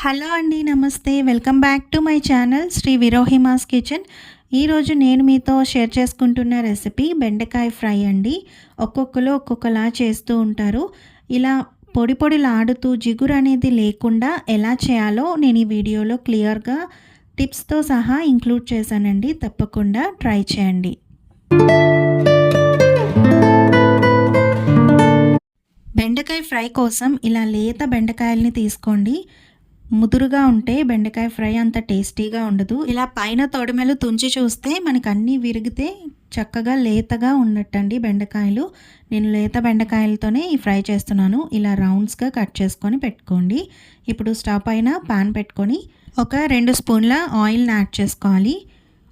Hello అండి నమస్తే. Welcome back to my channel Sri Virohima's kitchen. ఈరోజు నేను మీతో షేర్ చేసుకుంటున్న రెసిపీ బెండకాయ ఫ్రై అండి. ఒక్కొక్కరు ఒక్కొక్కలా చేస్తూ ఉంటారు. ఇలా పొడి పొడిలాడుతూ జిగురు అనేది లేకుండా ఎలా చేయాలో నేను ఈ వీడియోలో క్లియర్గా టిప్స్తో సహా ఇంక్లూడ్ చేశానండి. తప్పకుండా ట్రై చేయండి. బెండకాయ ఫ్రై కోసం ఇలా లేత బెండకాయల్ని తీసుకోండి. ముదురుగా ఉంటే బెండకాయ ఫ్రై అంత టేస్టీగా ఉండదు. ఇలా పైన తొడిమెలు తుంచి చూస్తే మనకు అన్నీ విరిగితే చక్కగా లేతగా ఉన్నట్టండి బెండకాయలు. నేను లేత బెండకాయలతోనే ఈ ఫ్రై చేస్తున్నాను. ఇలా రౌండ్స్గా కట్ చేసుకొని పెట్టుకోండి. ఇప్పుడు స్టవ్ పైన పాన్ పెట్టుకొని ఒక రెండు స్పూన్ల ఆయిల్ని యాడ్ చేసుకోవాలి.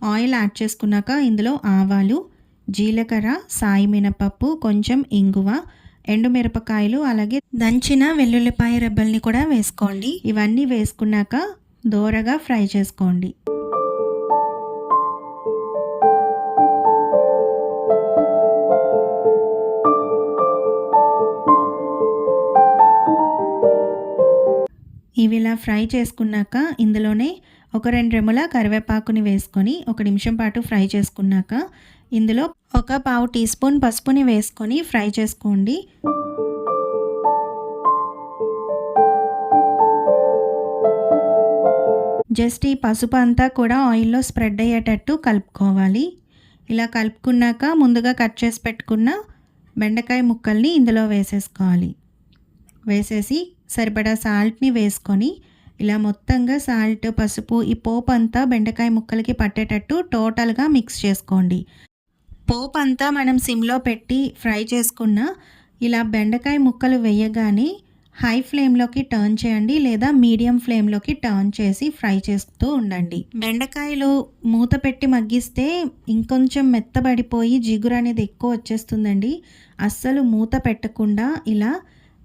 ఆయిల్ యాడ్ చేసుకున్నాక ఇందులో ఆవాలు జీలకర్ర సాయి మినపప్పు కొంచెం ఇంగువ ఎండుమిరపకాయలు అలాగే దంచిన వెల్లుల్లిపాయ రెబ్బల్ని కూడా వేసుకోండి. ఇవన్నీ వేసుకున్నాక దోరగా ఫ్రై చేసుకోండి. ఇవి ఇలా ఫ్రై చేసుకున్నాక ఇందులోనే ఒక రెండు రెమ్మల కరివేపాకుని వేసుకొని ఒక నిమిషం పాటు ఫ్రై చేసుకున్నాక ఇందులో ఒక పావు టీ స్పూన్ పసుపుని వేసుకొని ఫ్రై చేసుకోండి. జస్ట్ ఈ పసుపు అంతా కూడా ఆయిల్లో స్ప్రెడ్ అయ్యేటట్టు కలుపుకోవాలి. ఇలా కలుపుకున్నాక ముందుగా కట్ చేసి పెట్టుకున్న బెండకాయ ముక్కల్ని ఇందులో వేసేసుకోవాలి. వేసేసి సరిపడా సాల్ట్ని వేసుకొని ఇలా మొత్తంగా సాల్ట్ పసుపు ఈ పోపు అంతా బెండకాయ ముక్కలకి పట్టేటట్టు టోటల్గా మిక్స్ చేసుకోండి. పోపు అంతా మనం సిమ్లో పెట్టి ఫ్రై చేసుకున్న ఇలా బెండకాయ ముక్కలు వేయగానే హై ఫ్లేమ్లోకి టర్న్ చేయండి లేదా మీడియం ఫ్లేమ్లోకి టర్న్ చేసి ఫ్రై చేస్తూ ఉండండి. బెండకాయలు మూత పెట్టి మగ్గిస్తే ఇంకొంచెం మెత్తబడిపోయి జిగురు అనేది ఎక్కువ వచ్చేస్తుందండి. అస్సలు మూత పెట్టకుండా ఇలా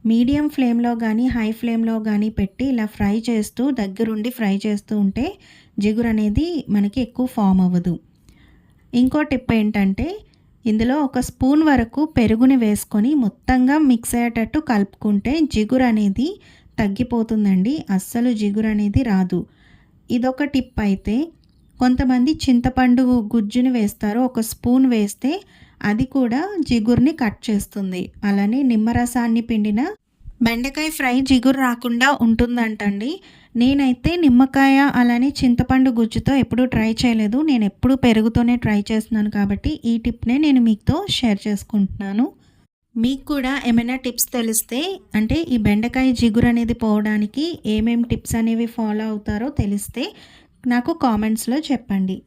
మీడియం ఫ్లేమ్లో కానీ హై ఫ్లేమ్లో కానీ పెట్టి ఇలా ఫ్రై చేస్తూ దగ్గరుండి ఫ్రై చేస్తూ ఉంటే జిగురు అనేది మనకి ఎక్కువ ఫామ్ అవ్వదు. ఇంకో టిప్ ఏంటంటే ఇందులో ఒక స్పూన్ వరకు పెరుగుని వేసుకొని మొత్తంగా మిక్స్ అయ్యేటట్టు కలుపుకుంటే జిగురు అనేది తగ్గిపోతుందండి. అస్సలు జిగురు అనేది రాదు. ఇదొక టిప్ అయితే కొంతమంది చింతపండు గుజ్జుని వేస్తారు. ఒక స్పూన్ వేస్తే అది కూడా జిగురుని కట్ చేస్తుంది. అలానే నిమ్మరసాన్ని పిండిన బెండకాయ ఫ్రై జిగురు రాకుండా ఉంటుందంటండి. నేనైతే నిమ్మకాయ అలానే చింతపండు గుజ్జుతో ఎప్పుడూ ట్రై చేయలేదు. నేను ఎప్పుడు పెరుగుతోనే ట్రై చేస్తున్నాను కాబట్టి ఈ టిప్నే నేను మీతో షేర్ చేసుకుంటున్నాను. మీకు కూడా ఏమైనా టిప్స్ తెలిస్తే అంటే ఈ బెండకాయ జిగురు అనేది పోవడానికి ఏమేమి టిప్స్ అనేవి ఫాలో అవుతారో తెలిస్తే నాకు కామెంట్స్లో చెప్పండి.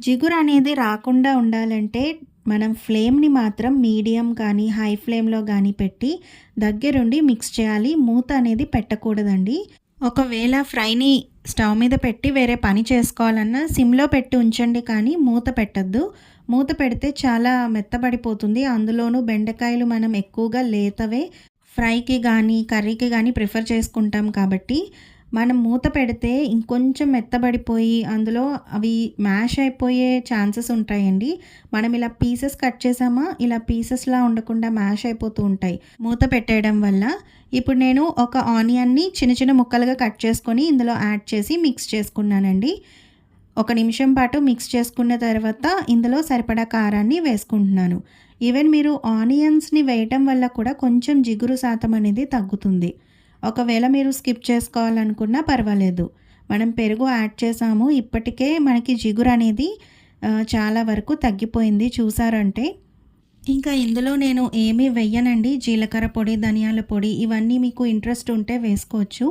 జిగురు అనేది రాకుండా ఉండాలంటే మనం ఫ్లేమ్ని మాత్రం మీడియం కానీ హై ఫ్లేమ్లో కానీ పెట్టి దగ్గరుండి మిక్స్ చేయాలి. మూత అనేది పెట్టకూడదండి. ఒకవేళ ఫ్రైని స్టవ్ మీద పెట్టి వేరే పని చేసుకోవాలన్నా సిమ్లో పెట్టి ఉంచండి కానీ మూత పెట్టద్దు. మూత పెడితే చాలా మెత్తబడిపోతుంది. అందులోనూ బెండకాయలు మనం ఎక్కువగా లేతవే ఫ్రైకి కానీ కర్రీకి కానీ ప్రిఫర్ చేసుకుంటాం కాబట్టి మనం మూత పెడితే ఇంకొంచెం మెత్తబడిపోయి అందులో అవి మ్యాష్ అయిపోయే ఛాన్సెస్ ఉంటాయండి. మనం ఇలా పీసెస్ కట్ చేసామా? ఇలా పీసెస్లా ఉండకుండా మ్యాష్ అయిపోతూ ఉంటాయి. మూత పెట్టేయడం వల్ల ఇప్పుడు నేను ఒక ఆనియన్ని చిన్న చిన్న ముక్కలుగా కట్ చేసుకొని ఇందులో యాడ్ చేసి మిక్స్ చేసుకున్నానండి. ఒక నిమిషం పాటు మిక్స్ చేసుకున్న తర్వాత ఇందులో సరిపడా కారాన్ని వేసుకుంటున్నాను. ఈవెన్ మీరు ఆనియన్స్ని వేయటం వల్ల కూడా కొంచెం జిగురు శాతం అనేది తగ్గుతుంది. ఒకవేళ మీరు స్కిప్ చేసుకోవాలనుకున్నా పర్వాలేదు. మనం పెరుగు యాడ్ చేసాము. ఇప్పటికే మనకి జిగురు అనేది చాలా వరకు తగ్గిపోయింది. చూసారంటే ఇంకా ఇందులో నేను ఏమీ వెయ్యనండి. జీలకర్ర పొడి ధనియాల పొడి ఇవన్నీ మీకు ఇంట్రెస్ట్ ఉంటే వేసుకోవచ్చు.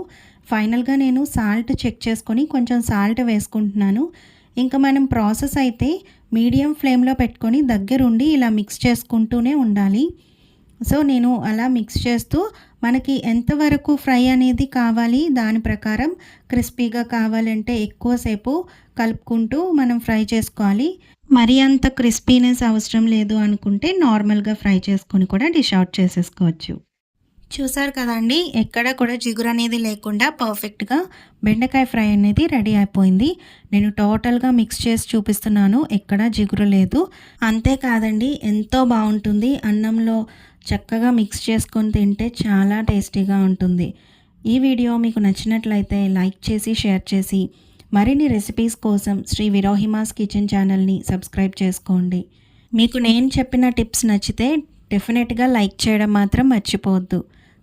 ఫైనల్గా నేను సాల్ట్ చెక్ చేసుకొని కొంచెం సాల్ట్ వేసుకుంటున్నాను. ఇంకా మనం ప్రాసెస్ అయితే మీడియం ఫ్లేమ్లో పెట్టుకొని దగ్గరుండి ఇలా మిక్స్ చేసుకుంటూనే ఉండాలి. సో నేను అలా మిక్స్ చేస్తూ మనకి ఎంతవరకు ఫ్రై అనేది కావాలి దాని ప్రకారం క్రిస్పీగా కావాలంటే ఎక్కువసేపు కలుపుకుంటూ మనం ఫ్రై చేసుకోవాలి. మరి అంత క్రిస్పీనెస్ అవసరం లేదు అనుకుంటే నార్మల్గా ఫ్రై చేసుకొని కూడా డిష్ అవుట్ చేసేసుకోవచ్చు. చూసారు కదండి ఎక్కడ కూడా జిగురు అనేది లేకుండా పర్ఫెక్ట్గా బెండకాయ ఫ్రై అనేది రెడీ అయిపోయింది. నేను టోటల్గా మిక్స్ చేసి చూపిస్తున్నాను ఎక్కడ జిగురు లేదు. అంతేకాదండి ఎంతో బాగుంటుంది. అన్నంలో చక్కగా మిక్స్ చేసుకొని తింటే చాలా టేస్టీగా ఉంటుంది. ఈ వీడియో మీకు నచ్చినట్లయితే లైక్ చేసి షేర్ చేసి మరిన్ని రెసిపీస్ కోసం శ్రీ విరోహిమాస్ కిచెన్ ఛానల్ని సబ్స్క్రైబ్ చేసుకోండి. మీకు నేను చెప్పిన టిప్స్ నచ్చితే డెఫినెట్గా లైక్ చేయడం మాత్రం మర్చిపోవద్దు.